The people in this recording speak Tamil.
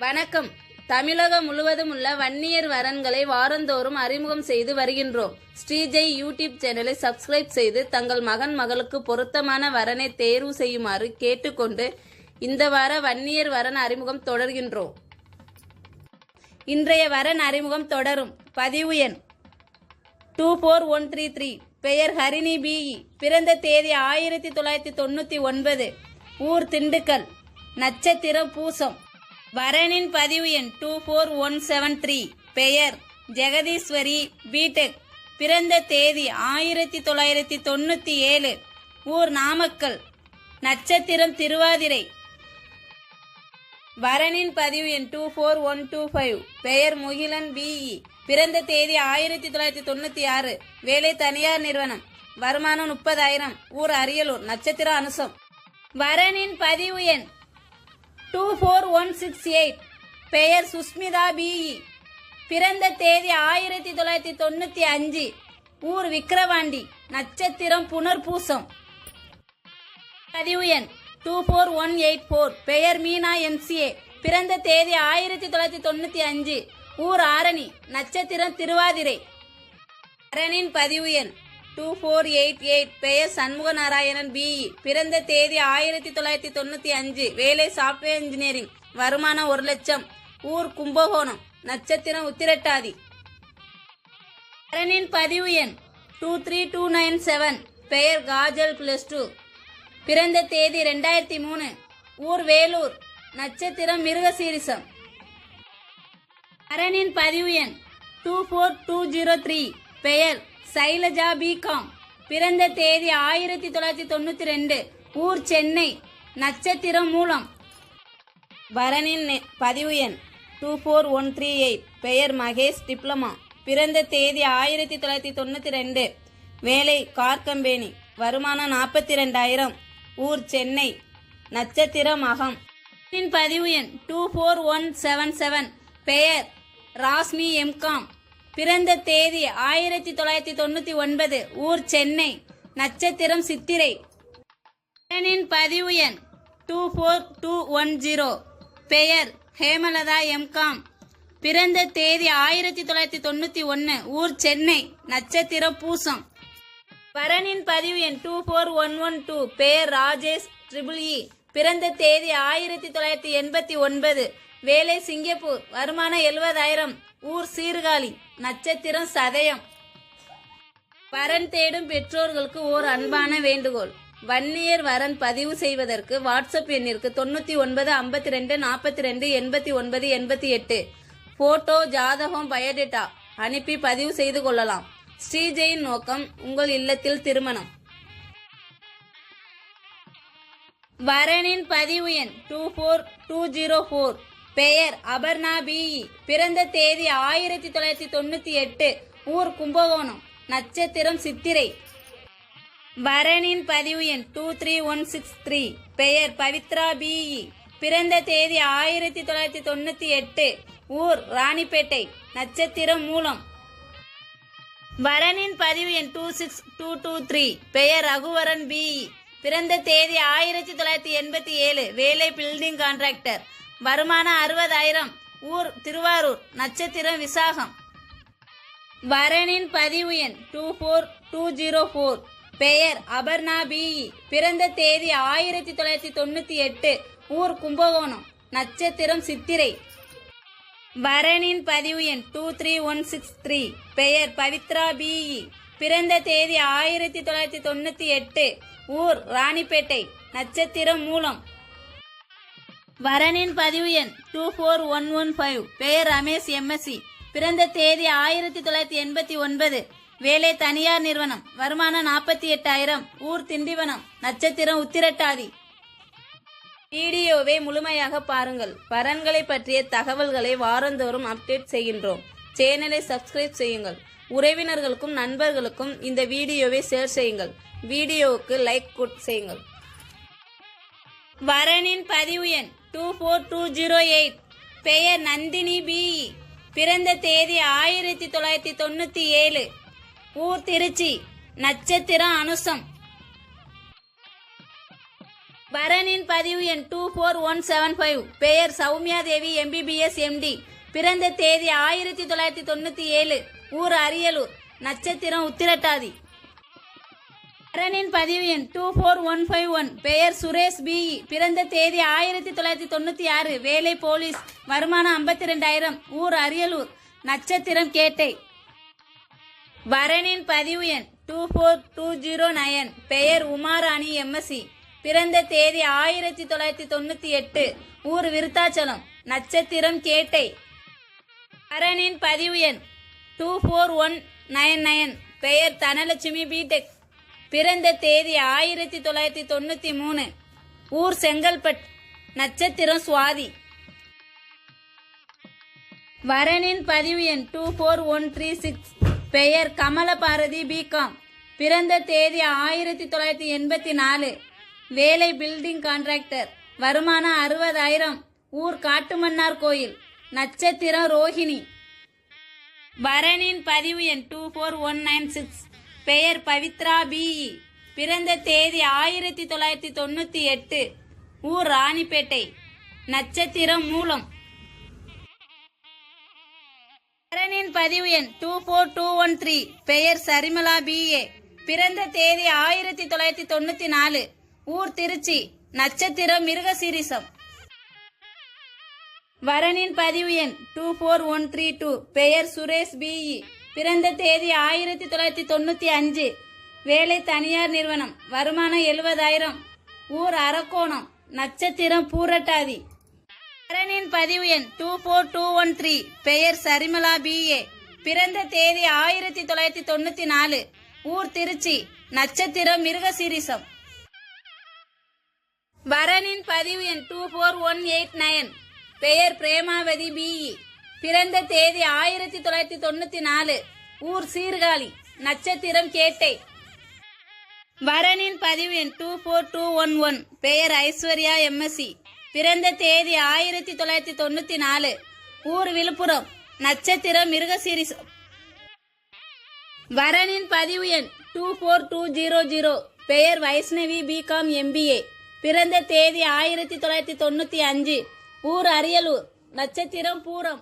வணக்கம். தமிழகம் முழுவதும் உள்ள வன்னியர் வரன்களை வாரந்தோறும் அறிமுகம் செய்து வருகின்றோம். ஸ்ரீஜெய் யூடியூப் சேனலை சப்ஸ்கிரைப் செய்து தங்கள் மகன் மகளுக்கு பொருத்தமான வரனை தேர்வு செய்யுமாறு கேட்டுக்கொண்டு இந்த வார வன்னியர் வரன் அறிமுகம் தொடர்கின்றோம். இன்றைய வரன் அறிமுகம் தொடரும். பதிவு எண் two four one three three. பெயர் ஹரிணி பிஇ பிறந்த தேதி ஆயிரத்தி தொள்ளாயிரத்தி தொண்ணூற்றி ஒன்பது. ஊர் திண்டுக்கல். நட்சத்திரம் பூசம். வரனின் பதிவு எண் two four one seven three. பெயர் ஜெகதீஸ்வரி பிடெக் பிறந்த தேதி ஆயிரத்தி தொள்ளாயிரத்தி தொண்ணூற்றி ஏழு. ஊர் நாமக்கல். நட்சத்திரம் திருவாதிரை. வரனின் பதிவு எண் two four one two five. பெயர் முகிலன் பிஇ பிறந்த தேதி ஆயிரத்தி தொள்ளாயிரத்தி தொண்ணூற்றி ஆறு. வேலை தனியார் நிறுவனம். வருமானம் முப்பதாயிரம். ஊர் அரியலூர். நட்சத்திர அனுசம். வரனின் பதிவு எண் two four one six eight பெயர் சுஸ்மிதா பிஇ பிறந்த தேதி ஆயிரத்தி தொள்ளாயிரத்தி தொண்ணூற்றி அஞ்சு. ஊர் விக்கிரவாண்டி. நட்சத்திரம் புனர்பூசம். பதிவு எண் two four one eight four பெயர் மீனா எம்சிஏ பிறந்த தேதி ஆயிரத்தி தொள்ளாயிரத்தி தொண்ணூற்றி அஞ்சு. ஊர் ஆரணி. நட்சத்திரம் திருவாதிரை. அரணின் பதிவு எண் டூ ஃபோர் எயிட் எயிட் பெயர் சண்முக நாராயணன் பிஇ பிறந்த தேதி ஆயிரத்தி தொள்ளாயிரத்தி தொண்ணூற்றி அஞ்சு. வேலை சாஃப்ட்வேர் இன்ஜினியரிங் வருமானம் ஒரு லட்சம். ஊர் கும்பகோணம். நட்சத்திரம் உத்திரட்டாதி. அரணின் பதிவு எண் two three two nine seven பெயர் காஜல் பிளஸ் டூ பிறந்த தேதி ரெண்டாயிரத்தி மூணு. ஊர் வேலூர். நட்சத்திரம் மிருகசீரிசம். அரணின் பதிவு எண் two four two zero three பெயர் சைலஜா பிகாம். பிறந்த தேதி ஆயிரத்தி தொள்ளாயிரத்தி தொண்ணூற்றி ரெண்டு. ஊர் சென்னை. நட்சத்திரம் மூலம். வரனின் பதிவு எண் two four one three eight. பெயர் மகேஷ் டிப்ளமா. பிறந்த தேதி ஆயிரத்தி தொள்ளாயிரத்தி தொண்ணூற்றி ரெண்டு. வேலை கார் கம்பெனி வருமானம் நாற்பத்தி ரெண்டாயிரம் ஊர் சென்னை. நட்சத்திரம் அகம் பதிவு எண் two four one seven seven. பெயர் ராஸ்மி எம்காம் பிறந்த தேதி ஆயிரத்தி தொள்ளாயிரத்தி தொண்ணூற்றி ஒன்பது. ஊர் சென்னை. நட்சத்திரம் சித்திரை. வரனின் பதிவு எண் two four two one zero. பெயர் ஹேமலதா எம்காம் பிறந்த தேதி ஆயிரத்தி தொள்ளாயிரத்தி தொண்ணூற்றி ஒன்று ஊர் சென்னை. நட்சத்திரம் பூசம். வரனின் பதிவு எண் two four one one two. பெயர் ராஜேஷ் ட்ரிபிள் இ e. பிறந்த தேதி ஆயிரத்தி தொள்ளாயிரத்தி எண்பத்தி ஒன்பது. வேலை சிங்கப்பூர். வருமானம் எழுபதாயிரம் ஊர் சீர்காழி நட்சத்திரம் சதயம். வரன் தேடும் பெற்றோர்களுக்கு ஓர் அன்பான வேண்டுகோள். வன்னியர் வரன் பதிவு செய்வதற்கு வாட்ஸ்அப் எண்ணிற்கு தொண்ணூற்றி ஒன்பது ஐம்பத்தி ரெண்டு நாற்பத்தி ரெண்டு எண்பத்தி ஒன்பது எண்பத்தி எட்டு. ஃபோட்டோ ஜாதகம் பயோடேட்டா அனுப்பி பதிவு செய்து கொள்ளலாம். ஸ்ரீஜெயின் நோக்கம் உங்கள் இல்லத்தில் திருமணம். வரனின் பதிவு எண் two four two zero four. பெயர் அபர்ணா பிஇ பிறந்த தேதி ஆயிரத்தி தொள்ளாயிரத்தி தொண்ணூற்றி எட்டு. ஊர் கும்பகோணம். நட்சத்திரம் சித்திரை. வரனின் பதிவு எண் two three one six three பெயர் பவித்ரா பிஇ பிறந்த தேதி ஆயிரத்தி தொள்ளாயிரத்தி தொண்ணூற்றி எட்டு. ஊர் ராணிப்பேட்டை. நட்சத்திரம் மூலம். வரனின் பதிவு எண் two six two two three பெயர் ரகுவரன் பிஇ பிறந்த தேதி ஆயிரத்தி தொள்ளாயிரத்தி எண்பத்தி ஏழு. வேலை பில்டிங் கான்ட்ராக்டர் வருமானம் அறுபதாயிரம். ஊர் திருவாரூர் நட்சத்திரம் விசாகம். வரனின் பதிவு எண் two four two zero four. பெயர் அபர்ணா பிஇ பிறந்த தேதி ஆயிரத்தி தொள்ளாயிரத்தி தொண்ணூற்றி எட்டு. ஊர் கும்பகோணம் நட்சத்திரம் சித்திரை. வரனின் பதிவு எண் two three one six three. பெயர் பவித்ரா பிஇ பிறந்த தேதி ஆயிரத்தி தொள்ளாயிரத்தி தொண்ணூற்றி எட்டு. ஊர் ராணிப்பேட்டை நட்சத்திரம் மூலம். வரனின் பதிவு எண் two four one one five. பெயர் ரமேஷ் எம்எஸ்சி பிறந்த தேதி ஆயிரத்தி தொள்ளாயிரத்தி எண்பத்தி ஒன்பது. வேலை தனியார் நிறுவனம். வருமானம் நாற்பத்தி எட்டாயிரம். ஊர் திண்டிவனம். நட்சத்திரம் உத்திரட்டாதி. வீடியோவை முழுமையாக பாருங்கள். வரன்களை பற்றிய தகவல்களை வாரந்தோறும் அப்டேட் செய்கின்றோம். சேனலை சப்ஸ்கிரைப் செய்யுங்கள். உறவினர்களுக்கும் நண்பர்களுக்கும் இந்த வீடியோவை ஷேர் செய்யுங்கள். வீடியோவுக்கு லைக் குட் செய்யுங்கள். வரனின் பதிவு எண் two four two zero eight பெயர் நந்தினி பிஇ பிறந்த தேதி ஆயிரத்தி தொள்ளாயிரத்தி தொண்ணூற்றி ஏழு. ஊர் திருச்சி நட்சத்திரம் அனுசம். வரனின் பதிவு எண் two four one seven five பெயர் சௌமியா தேவி எம்பிபிஎஸ் எம்டி பிறந்த தேதி ஆயிரத்தி தொள்ளாயிரத்தி தொண்ணூத்தி ஏழு. ஊர் அரியலூர் நட்சத்திரம் உத்திரட்டாதி. வரனின் பதிவு எண் two four one five one. பெயர் சுரேஷ் பிஇ பிறந்த தேதி ஆயிரத்தி தொள்ளாயிரத்தி தொண்ணூற்றி ஆறு. வேலை போலீஸ். வருமானம் ஐம்பத்தி ரெண்டாயிரம் ஊர் அரியலூர். நட்சத்திரம் கேட்டை. வரனின் பதிவு எண் two four two zero nine பெயர் உமாராணி எம்எஸ்சி. பிறந்த தேதி ஆயிரத்தி தொள்ளாயிரத்தி தொண்ணூற்றி எட்டு. ஊர் விருத்தாச்சலம். நட்சத்திரம் கேட்டை. வரனின் பதிவு எண் two four one nine nine பெயர் தனலட்சுமி பிடெக் பிறந்த தேதி ஆயிரத்தி தொள்ளாயிரத்தி தொண்ணூத்தி மூணு. ஊர் செங்கல்பட் நட்சத்திரம் சுவாதி. வரனின் பதிவு எண் two four one three six. பெயர் கமலபாரதி பிகாம் பிறந்த தேதி ஆயிரத்தி தொள்ளாயிரத்தி எண்பத்தி நாலு. வேலை பில்டிங் கான்ட்ராக்டர் வருமானம் அறுபதாயிரம். ஊர் காட்டுமன்னார் கோயில். நட்சத்திரம் ரோஹிணி. வரனின் பதிவு எண் two four one nine six. பெயர் பவித்ரா பிஇ பிறந்த தேதி ஆயிரத்தி தொள்ளாயிரத்தி தொண்ணூற்றி எட்டு. ஊர் ராணிப்பேட்டை. நட்சத்திரம் மூலம். வரனின் பதிவு எண் two four two one three. பெயர் சரிமலா பிஏ பிறந்த தேதி ஆயிரத்தி தொள்ளாயிரத்தி தொண்ணூற்றி நாலு. ஊர் திருச்சி. நட்சத்திரம் மிருகசீரிசம். வரனின் பதிவு எண் two four one three two. பெயர் சுரேஷ் பிஇ பிறந்த தேதி ஆயிரத்தி தொள்ளாயிரத்தி தொண்ணூற்றி அஞ்சு. வேலை தனியார் நிறுவனம். வருமானம் எழுபதாயிரம். ஊர் அரக்கோணம். நட்சத்திரம் பூரட்டாதி. வரனின் பதிவு எண் two four two one three. பெயர் சரிமலா பிஏ பிறந்த தேதி ஆயிரத்தி தொள்ளாயிரத்தி தொண்ணூற்றி நாலு. ஊர் திருச்சி. நட்சத்திரம் மிருகசீரிசம். வரனின் பதிவு எண் two four one eight nine பெயர் பிரேமாவதி பிஇ பிறந்த தேதி ஆயிரத்தி தொள்ளாயிரத்தி தொண்ணூத்தி நாலு. ஊர் சீர்காழி நட்சத்திரம் கேட்டை. வரனின் பதிவு எண் two four two one one. பெயர் ஐஸ்வர்யா எம்எஸ்சி பிறந்த தேதி ஆயிரத்தி தொள்ளாயிரத்தி தொண்ணூத்தி நாலு. ஊர் விழுப்புரம் நட்சத்திரம் மிருகசீரிசம் வரனின் பதிவு எண் two four two zero zero. பெயர் வைஷ்ணவி பிகாம் எம்பிஏ பிறந்த தேதி ஆயிரத்தி தொள்ளாயிரத்தி தொண்ணூத்தி அஞ்சு. ஊர் அரியலூர் நட்சத்திரம் பூரம்.